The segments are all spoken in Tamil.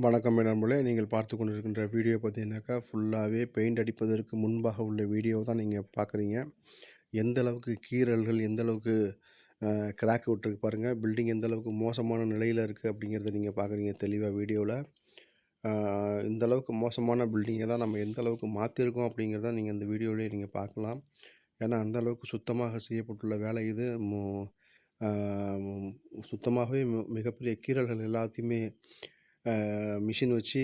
வணக்கம் நண்பர்களே நீங்கள் பார்த்து கொண்டிருக்கின்ற வீடியோ பார்த்தீங்கன்னாக்கா ஃபுல்லாகவே பெயிண்ட் அடிப்பதற்கு முன்பாக உள்ள வீடியோ தான் நீங்கள் பார்க்குறீங்க எந்த அளவுக்கு கீறல்கள் எந்த அளவுக்கு கிராக் விட்டுருக்கு பாருங்கள் பில்டிங் எந்த அளவுக்கு மோசமான நிலையில் இருக்குது அப்படிங்கிறத நீங்கள் பார்க்குறீங்க தெளிவாக வீடியோவில் இந்த அளவுக்கு மோசமான பில்டிங்கை தான் நம்ம எந்த அளவுக்கு மாற்றிருக்கோம் அப்படிங்கிறத நீங்கள் இந்த வீடியோவிலே நீங்கள் பார்க்கலாம் ஏன்னா அந்த அளவுக்கு சுத்தமாக செய்யப்பட்டுள்ள வேலை இது. சுத்தமாகவே மிகப்பெரிய கீறல்கள் எல்லாத்தையுமே மிஷின் வச்சு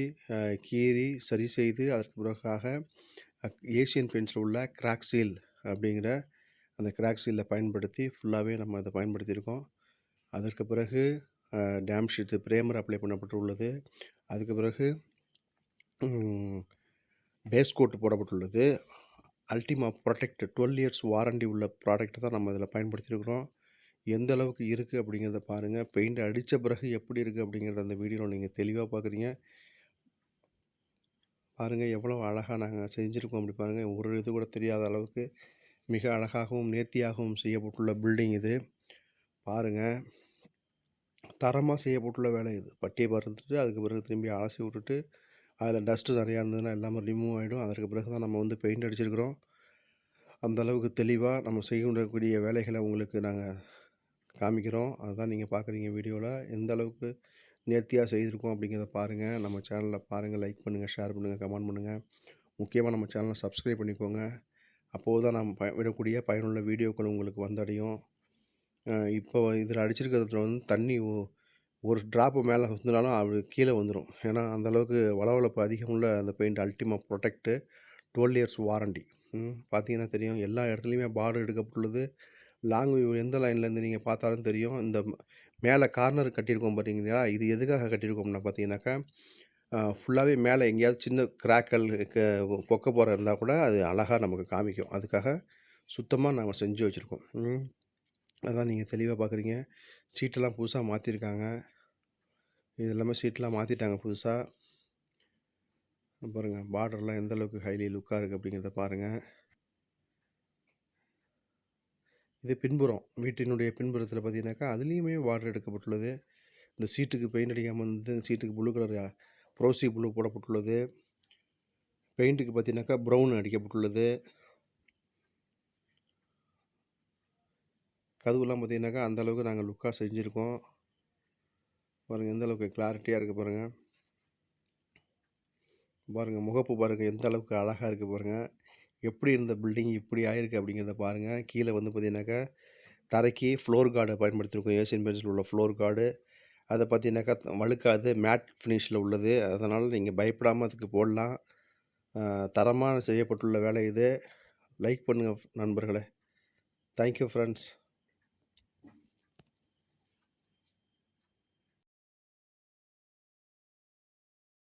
கீறி சரி செய்து அதற்கு பிறகாக ஏசியன் பெயிண்ட்ஸில் உள்ள கிராக் சீல் அப்படிங்கிற அந்த கிராக் சீலில் பயன்படுத்தி ஃபுல்லாகவே நம்ம அதை பயன்படுத்தியிருக்கோம். அதற்கு பிறகு டேம் ஷீட்டு பிரேமர் அப்ளை பண்ணப்பட்டுள்ளது. அதுக்கு பிறகு பேஸ் கோட் போடப்பட்டுள்ளது. Ultima protect twelve years warranty உள்ள ப்ராடக்ட் தான் நம்ம இதில் பயன்படுத்தியிருக்கிறோம். எந்த அளவுக்கு இருக்குது அப்படிங்கிறத பாருங்கள் பெயிண்ட் அடித்த பிறகு எப்படி இருக்குது அப்படிங்கிறத அந்த வீடியோவில் நீங்கள் தெளிவாக பார்க்குறீங்க பாருங்கள் எவ்வளோ அழகாக நாங்கள் செஞ்சுருக்கோம் அப்படி பாருங்கள் ஒரு இது கூட தெரியாத அளவுக்கு மிக அழகாகவும் நேர்த்தியாகவும் செய்யப்பட்டுள்ள பில்டிங் இது. பாருங்கள் தரமாக செய்யப்பட்டுள்ள வேலை இது. பட்டியை பறந்துட்டு அதுக்கு பிறகு திரும்பி அலசி விட்டுட்டு அதில் டஸ்ட்டு நிறையா இருந்ததுன்னா எல்லாமே ரிமூவ் ஆகிடும் அதற்கு பிறகு தான் நம்ம வந்து பெயிண்ட் அடிச்சிருக்கிறோம். அந்த அளவுக்கு தெளிவாக நம்ம செய்ய செய்யக்கூடிய வேலைகளை உங்களுக்கு நாங்கள் காமிக்கிறோம். அதுதான் நீங்கள் பார்க்குறீங்க வீடியோவில் எந்த அளவுக்கு நேர்த்தியாக செய்திருக்கோம் அப்படிங்கிறத பாருங்கள் நம்ம சேனலில் பாருங்கள் லைக் பண்ணுங்கள் ஷேர் பண்ணுங்கள் கமெண்ட் பண்ணுங்கள் முக்கியமாக நம்ம சேனலை சப்ஸ்கிரைப் பண்ணிக்கோங்க. அப்போது தான் நம்ம ப விடக்கூடிய பயனுள்ள வீடியோக்கள் உங்களுக்கு வந்தடையும். இப்போ இதில் அடிச்சிருக்கிறதுல வந்து தண்ணி ஒரு ட்ராப்பு மேலே வந்துனாலும் அது கீழே வந்துடும் ஏன்னா அந்தளவுக்கு வளவளப்பு அதிகம் உள்ள அந்த paint Ultima protect twelve years warranty பார்த்தீங்கன்னா தெரியும். எல்லா இடத்துலையுமே பாடு எடுக்கப்பட்டுள்ளது. லாங் வியூ எந்த லைன்லேருந்து நீங்கள் பார்த்தாலும் தெரியும். இந்த மேலே கார்னர் கட்டியிருக்கோம் பார்த்தீங்களா இது எதுக்காக கட்டியிருக்கோம்னா பார்த்தீங்கன்னாக்கா ஃபுல்லாகவே மேலே எங்கேயாவது சின்ன கிராக்கல் பொக்க போகிற இருந்தால் கூட அது அழகாக நமக்கு காமிக்கும். அதுக்காக சுத்தமாக நாங்கள் செஞ்சு வச்சுருக்கோம். அதான் நீங்கள் தெளிவாக பார்க்குறீங்க சீட்டெல்லாம் புதுசாக மாற்றிருக்காங்க இது எல்லாமே சீட்டெலாம் மாற்றிட்டாங்க புதுசாக பாருங்கள் பார்டர்லாம் எந்தளவுக்கு ஹைலி லுக்காக இருக்குது அப்படிங்கிறத பாருங்கள் இது பின்புறம் வீட்டினுடைய பின்புறத்தில் பார்த்தீங்கன்னாக்கா அதுலேயுமே வாட்டர் எடுக்கப்பட்டுள்ளது. இந்த சீட்டுக்கு பெயிண்ட் அடிக்காமல் வந்து சீட்டுக்கு ப்ளூ கலர் ப்ரோசி ப்ளூ போடப்பட்டுள்ளது. பெயிண்ட்டுக்கு பார்த்தீங்கன்னாக்கா ப்ரௌன் அடிக்கப்பட்டுள்ளது. கதவுலாம் பார்த்தீங்கன்னாக்கா அந்தளவுக்கு நாங்கள் லுக்காக செஞ்சுருக்கோம். பாருங்கள் எந்த அளவுக்கு கிளாரிட்டியாக இருக்குது பாருங்கள் பாருங்கள் முகப்பு பாருங்கள் எந்த அளவுக்கு அழகாக இருக்குது பாருங்கள் எப்படி இருந்த பில்டிங் இப்படி ஆயிருக்கு அப்படிங்கிறத பாருங்கள் கீழே வந்து பார்த்தீங்கன்னாக்கா தரைக்கு ஃப்ளோர் கார்டை பயன்படுத்தியிருக்கோம் ஏசியன் பென்சில் உள்ள ஃப்ளோர் கார்டு அதை பார்த்தீங்கன்னாக்கா வழுக்காது மேட் ஃபினிஷில் உள்ளது. அதனால் நீங்கள் பயப்படாமல் அதுக்கு போடலாம். தரமாக செய்யப்பட்டுள்ள வேலை இது. லைக் பண்ணுங்கள் நண்பர்களே. Thank you friends